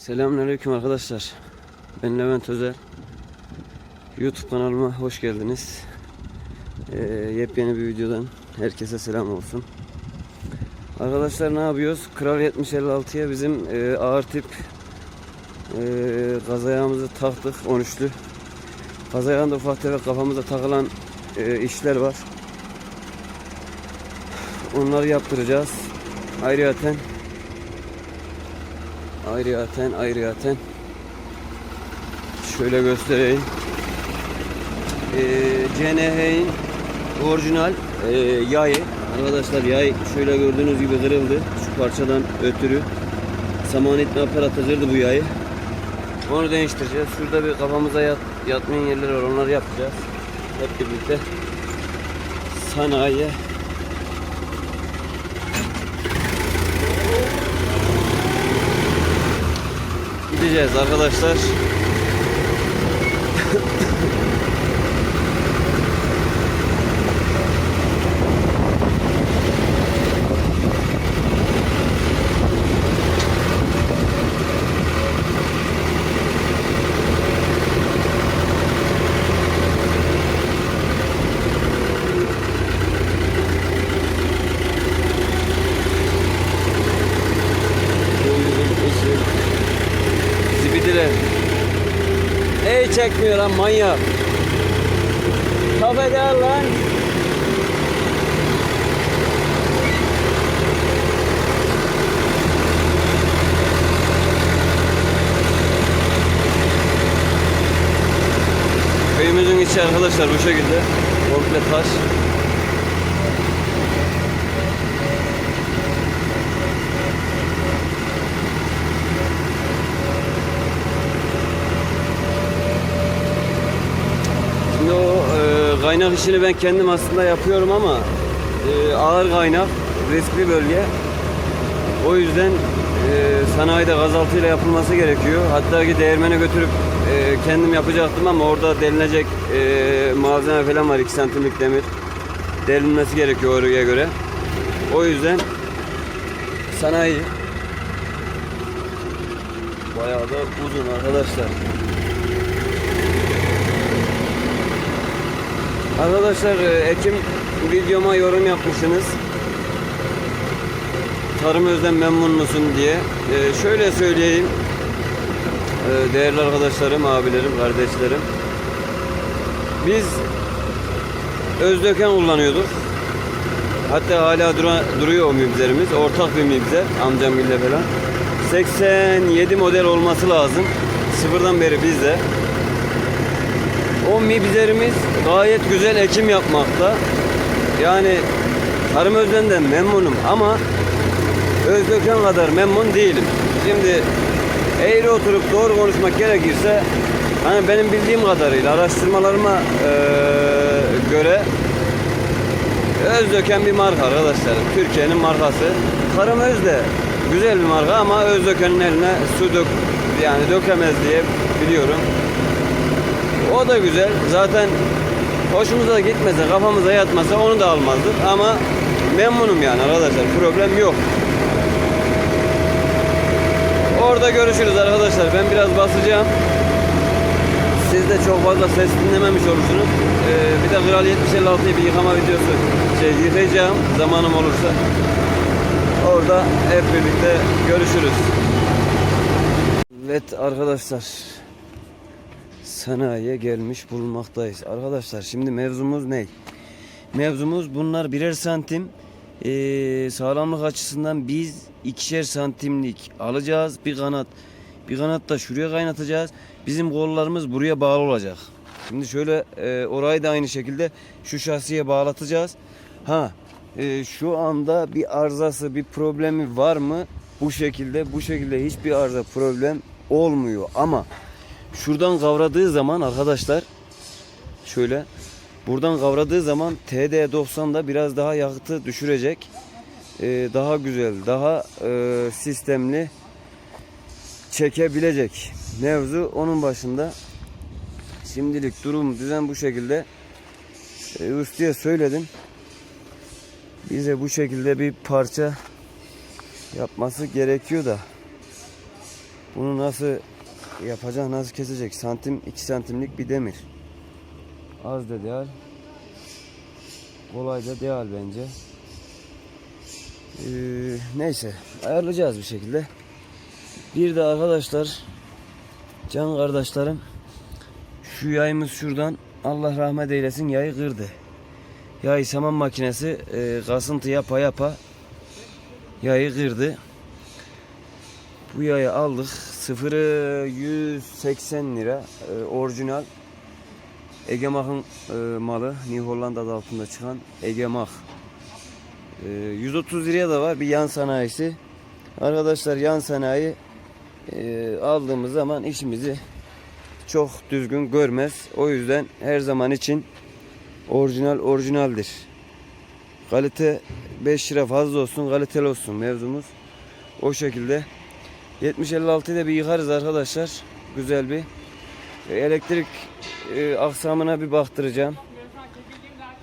Selamünaleyküm arkadaşlar. Ben Levent Özer. YouTube kanalıma hoş geldiniz. Ee, yepyeni bir videodan herkese selam olsun. Arkadaşlar ne yapıyoruz? Kral 7056'ya bizim e, ağır tip e, gaz ayağımızı taktık 13'lü. Gaz ayağında ufak tefek kafamıza takılan e, işler var. Onları yaptıracağız. Ayrıyeten Ayrıyaten ayrıyaten şöyle göstereyim. Ee, CNH'in orijinal e, yayı arkadaşlar yay şöyle gördüğünüz gibi kırıldı. Şu parçadan ötürü saman itme aparatı kırdı bu yayı. Onu değiştireceğiz. Şurada bir kafamıza yat, yatmayan yerler var. Onları yapacağız. Hep birlikte sanayiye gideceğiz arkadaşlar. Zibidiler. Ey çekmiyor lan manyak. Kafede lan. Köyümüzün içi arkadaşlar bu şekilde. Komple taş. Şimdi o e, kaynak işini ben kendim aslında yapıyorum ama e, ağır kaynak, riskli bölge. O yüzden e, sanayide gazaltıyla yapılması gerekiyor. Hatta ki değirmene götürüp e, kendim yapacaktım ama orada delinecek e, malzeme falan var 2 santimlik demir. Delinmesi gerekiyor oraya göre. O yüzden sanayi bayağı da uzun arkadaşlar. Arkadaşlar e, Ekim videoma yorum yapmışsınız. Tarım özden memnun musun diye. E, şöyle söyleyeyim. E, değerli arkadaşlarım, abilerim, kardeşlerim. Biz Özdöken kullanıyorduk. Hatta hala dura, duruyor o mibzerimiz. Ortak bir mibzer. Amcamgille falan. 87 model olması lazım. Sıfırdan beri bizde. O mibzerimiz gayet güzel ekim yapmakta. Yani Tarım Özden'den memnunum ama Özdöken kadar memnun değilim. Şimdi eğri oturup doğru konuşmak gerekirse hani benim bildiğim kadarıyla araştırmalarıma eee, göre Özdöken bir marka arkadaşlar. Türkiye'nin markası. Tarım Öz de güzel bir marka ama Özdöken'in eline su dök yani dökemez diye biliyorum. O da güzel. Zaten hoşumuza gitmese, kafamıza yatmasa onu da almazdık ama memnunum yani arkadaşlar. Problem yok. Orada görüşürüz arkadaşlar. Ben biraz basacağım. Siz de çok fazla ses dinlememiş olursunuz. Ee, bir de Kral 7056'yı bir yıkama videosu şey yıkayacağım zamanım olursa. Orada hep birlikte görüşürüz. Evet arkadaşlar sanayiye gelmiş bulunmaktayız. Arkadaşlar şimdi mevzumuz ne? Mevzumuz bunlar birer santim Ee, sağlamlık açısından biz ikişer santimlik alacağız bir kanat. Bir kanat da şuraya kaynatacağız. Bizim kollarımız buraya bağlı olacak. Şimdi şöyle e, orayı da aynı şekilde şu şasiye bağlatacağız. Ha e, şu anda bir arızası bir problemi var mı? Bu şekilde bu şekilde hiçbir arıza problem olmuyor ama şuradan kavradığı zaman arkadaşlar şöyle buradan kavradığı zaman TD90'da biraz daha yakıtı düşürecek. Ee, daha güzel, daha e, sistemli çekebilecek. Mevzu onun başında. Şimdilik durum düzen bu şekilde. E, ustaya söyledim. Bize bu şekilde bir parça yapması gerekiyor da Bunu nasıl yapacak, nasıl kesecek? Santim, 2 santimlik bir demir. Az da değil. Kolay da değil bence. Ee, neyse ayarlayacağız bir şekilde. Bir de arkadaşlar can kardeşlerim şu yayımız şuradan Allah rahmet eylesin yayı kırdı. Yay saman makinesi e, kasıntı yapa yapa yayı kırdı. Bu yayı aldık. Sıfırı 180 lira. E, orijinal. Egemach'ın e, malı. New Holland adı altında çıkan Egemach. E, 130 liraya da var bir yan sanayisi. Arkadaşlar yan sanayi e, aldığımız zaman işimizi çok düzgün görmez. O yüzden her zaman için orijinal orijinaldir. Kalite 5 lira fazla olsun, kaliteli olsun mevzumuz. O şekilde 7056'yı da bir yıkarız arkadaşlar. Güzel bir E, elektrik e, aksamına bir baktıracağım.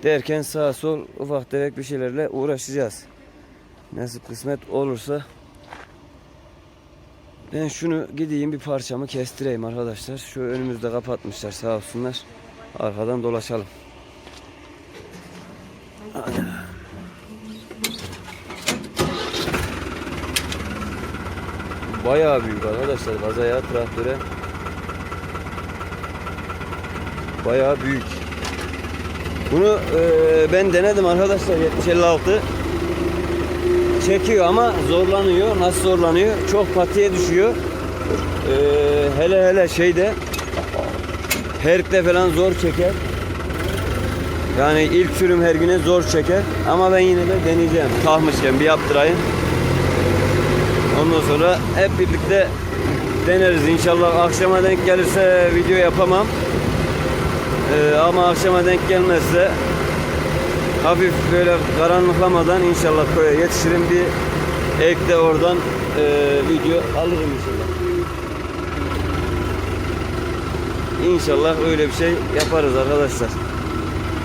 Derken sağ sol ufak tefek bir şeylerle uğraşacağız. Nasip kısmet olursa ben şunu gideyim bir parçamı kestireyim arkadaşlar. Şu önümüzde kapatmışlar sağ olsunlar. Arkadan dolaşalım. Bayağı büyük arkadaşlar gazaya traktöre. Bayağı büyük. Bunu e, ben denedim arkadaşlar 7056 çekiyor ama zorlanıyor. Nasıl zorlanıyor? Çok patiye düşüyor. E, hele hele şeyde herkte falan zor çeker. Yani ilk sürüm her güne zor çeker. Ama ben yine de deneyeceğim. Kalmışken bir yaptırayım. Ondan sonra hep birlikte deneriz. İnşallah akşama denk gelirse video yapamam. Ee, ama akşama denk gelmezse hafif böyle karanlıklamadan inşallah köye yetişirim bir ek de oradan e, video alırım inşallah. İnşallah öyle bir şey yaparız arkadaşlar.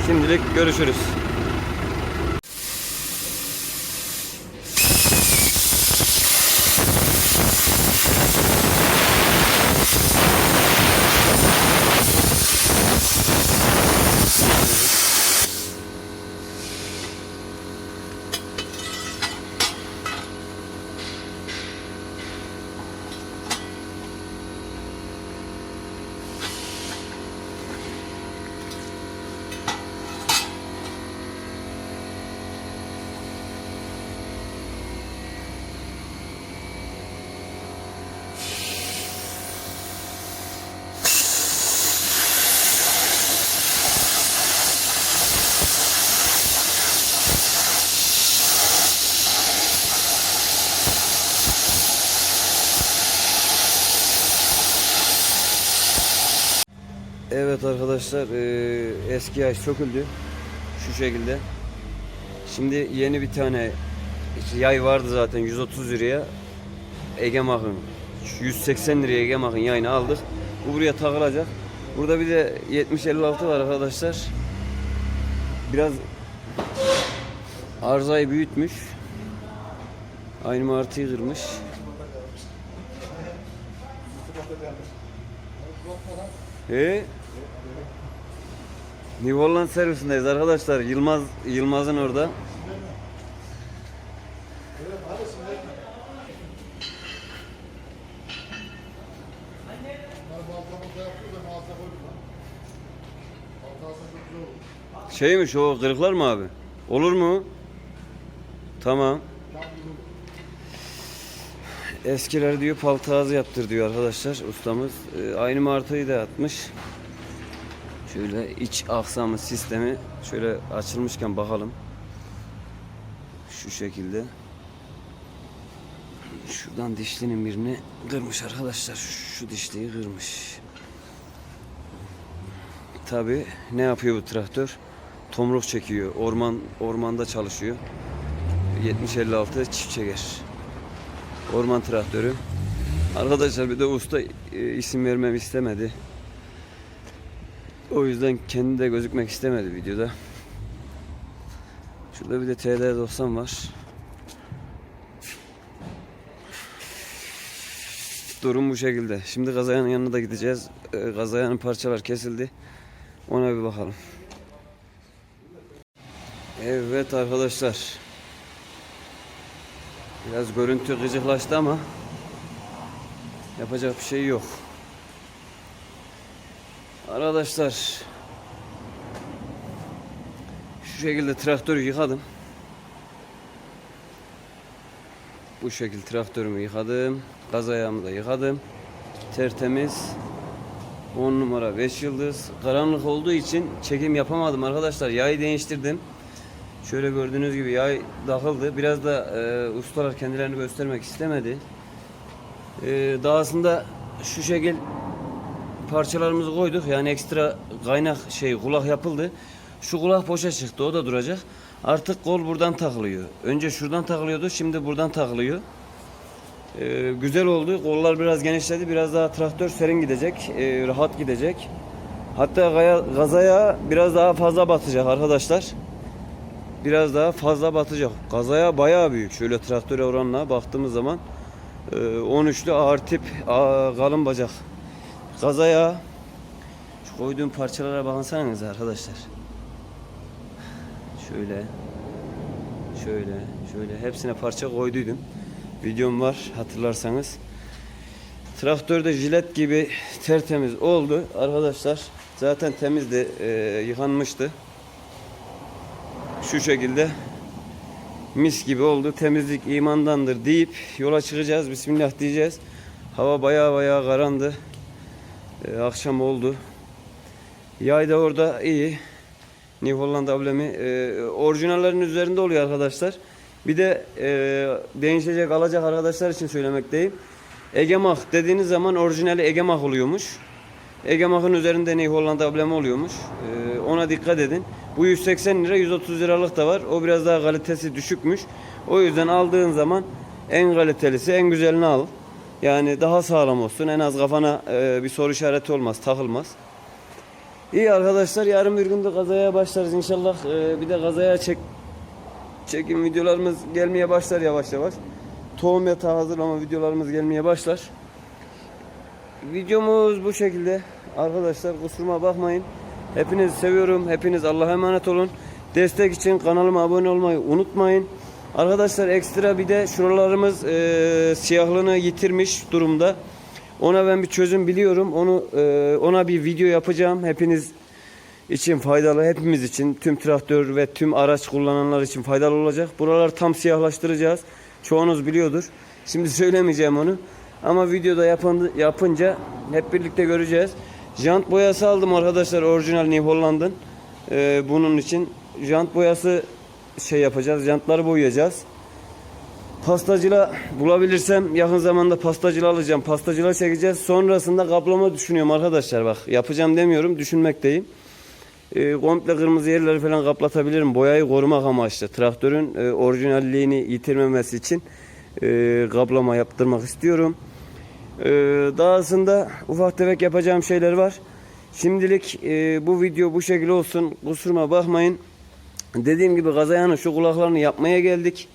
Şimdilik görüşürüz. Evet arkadaşlar eee, eski yaş söküldü. Şu şekilde. Şimdi yeni bir tane yay vardı zaten 130 liraya. Egemach'ın 180 liraya Egemach'ın yayını aldık. Bu buraya takılacak. Burada bir de 7056 var arkadaşlar. Biraz arzayı büyütmüş. Aynı martıyı kırmış. He? New Holland servisindeyiz arkadaşlar. Yılmaz Yılmaz'ın orada. Şeymiş o kırıklar mı abi? Olur mu? Tamam. Eskiler diyor paltazı yaptır diyor arkadaşlar ustamız. Ee, aynı martayı da atmış. Şöyle iç aksamı sistemi şöyle açılmışken bakalım. Şu şekilde. Şuradan dişlinin birini kırmış arkadaşlar. Şu dişliyi kırmış. Tabi ne yapıyor bu traktör? Tomruk çekiyor. Orman ormanda çalışıyor. 70-56 çift çeker. Orman traktörü. Arkadaşlar bir de usta e, isim vermem istemedi. O yüzden kendi de gözükmek istemedi videoda. Şurada bir de TD90 var. Durum bu şekilde. Şimdi Gazayan'ın yanına da gideceğiz. Ee, Gazayan'ın parçalar kesildi. Ona bir bakalım. Evet arkadaşlar. Biraz görüntü gıcıklaştı ama yapacak bir şey yok. Arkadaşlar şu şekilde traktörü yıkadım. Bu şekilde traktörümü yıkadım. Gaz ayağımı da yıkadım. Tertemiz. 10 numara 5 yıldız. Karanlık olduğu için çekim yapamadım arkadaşlar. Yağı değiştirdim. Şöyle gördüğünüz gibi yay takıldı. Biraz da e, ustalar kendilerini göstermek istemedi. E, dahasında şu şekil parçalarımızı koyduk. Yani ekstra kaynak şey kulak yapıldı. Şu kulak boşa çıktı. O da duracak. Artık kol buradan takılıyor. Önce şuradan takılıyordu. Şimdi buradan takılıyor. Ee, güzel oldu. Kollar biraz genişledi. Biraz daha traktör serin gidecek. ee, rahat gidecek. Hatta gazaya biraz daha fazla batacak arkadaşlar. Biraz daha fazla batacak. Gazaya bayağı büyük. Şöyle traktöre oranla baktığımız zaman ee, 13'lü ağır tip kalın bacak. Gazaya şu koyduğum parçalara baksanıza arkadaşlar. Şöyle şöyle şöyle hepsine parça koyduydum. Videom var hatırlarsanız. Traktör de jilet gibi tertemiz oldu arkadaşlar. Zaten temizdi, e, yıkanmıştı. Şu şekilde mis gibi oldu. Temizlik imandandır deyip yola çıkacağız. Bismillah diyeceğiz. Hava baya baya karandı. E, akşam oldu. Yay da orada iyi. New Holland ablemi. E, orijinallerin üzerinde oluyor arkadaşlar. Bir de e, değişecek alacak arkadaşlar için söylemekteyim. Egemak dediğiniz zaman orijinali Egemak oluyormuş. Egemak'ın üzerinde New Holland ablemi oluyormuş. E, ona dikkat edin. Bu 180 lira 130 liralık da var. O biraz daha kalitesi düşükmüş. O yüzden aldığın zaman en kalitelisi en güzelini al. Yani daha sağlam olsun. En az kafana e, bir soru işareti olmaz, takılmaz. İyi arkadaşlar yarın bir günde kazaya başlarız inşallah. Ee, bir de kazaya çek çekim videolarımız gelmeye başlar yavaş yavaş. Tohum yatağı hazırlama videolarımız gelmeye başlar. Videomuz bu şekilde. Arkadaşlar kusuruma bakmayın. Hepinizi seviyorum. Hepiniz Allah'a emanet olun. Destek için kanalıma abone olmayı unutmayın. Arkadaşlar ekstra bir de şuralarımız e, siyahlığını yitirmiş durumda. Ona ben bir çözüm biliyorum. Onu e, ona bir video yapacağım. Hepiniz için faydalı, hepimiz için, tüm traktör ve tüm araç kullananlar için faydalı olacak. Buralar tam siyahlaştıracağız. Çoğunuz biliyordur. Şimdi söylemeyeceğim onu. Ama videoda yapın, yapınca hep birlikte göreceğiz. Jant boyası aldım arkadaşlar orijinal New Holland'ın. E, bunun için jant boyası şey yapacağız. Jantları boyayacağız. Pastacıyla bulabilirsem yakın zamanda pastacıyla alacağım. Pastacıyla çekeceğiz. Sonrasında kaplama düşünüyorum arkadaşlar bak. Yapacağım demiyorum. Düşünmekteyim. E, komple kırmızı yerleri falan kaplatabilirim. Boyayı korumak amaçlı. Traktörün e, orijinalliğini yitirmemesi için e, kaplama yaptırmak istiyorum. E, dahasında ufak tefek yapacağım şeyler var. Şimdilik e, bu video bu şekilde olsun. Kusuruma bakmayın. Dediğim gibi Gazayan'ın şu kulaklarını yapmaya geldik.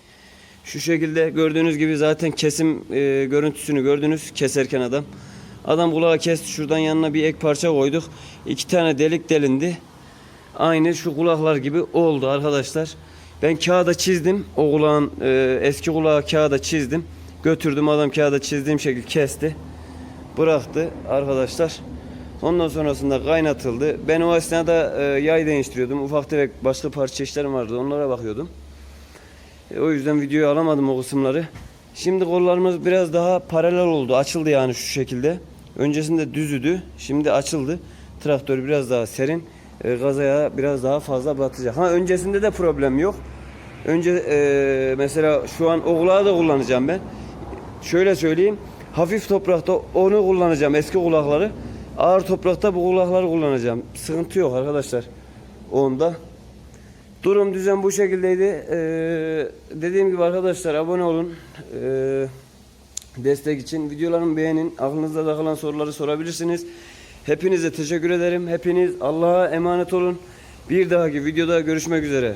Şu şekilde gördüğünüz gibi zaten kesim e, görüntüsünü gördünüz keserken adam. Adam kulağı kesti şuradan yanına bir ek parça koyduk. İki tane delik delindi. Aynı şu kulaklar gibi oldu arkadaşlar. Ben kağıda çizdim. O kulağın e, eski kulağı kağıda çizdim. Götürdüm adam kağıda çizdiğim şekil kesti. Bıraktı arkadaşlar. Ondan sonrasında kaynatıldı. Ben o esnada e, yay değiştiriyordum. Ufak tefek başka parça işlerim vardı. Onlara bakıyordum. E, o yüzden videoyu alamadım o kısımları. Şimdi kollarımız biraz daha paralel oldu. Açıldı yani şu şekilde. Öncesinde düzüdü. Şimdi açıldı. Traktör biraz daha serin. E, gazaya biraz daha fazla batacak. Ha öncesinde de problem yok. Önce e, mesela şu an o kulağı da kullanacağım ben. Şöyle söyleyeyim. Hafif toprakta onu kullanacağım eski kulakları. Ağır toprakta bu kulakları kullanacağım. Sıkıntı yok arkadaşlar. Onda. Durum düzen bu şekildeydi. Ee, dediğim gibi arkadaşlar abone olun. Ee, destek için videolarımı beğenin. Aklınızda takılan soruları sorabilirsiniz. Hepinize teşekkür ederim. Hepiniz Allah'a emanet olun. Bir dahaki videoda görüşmek üzere.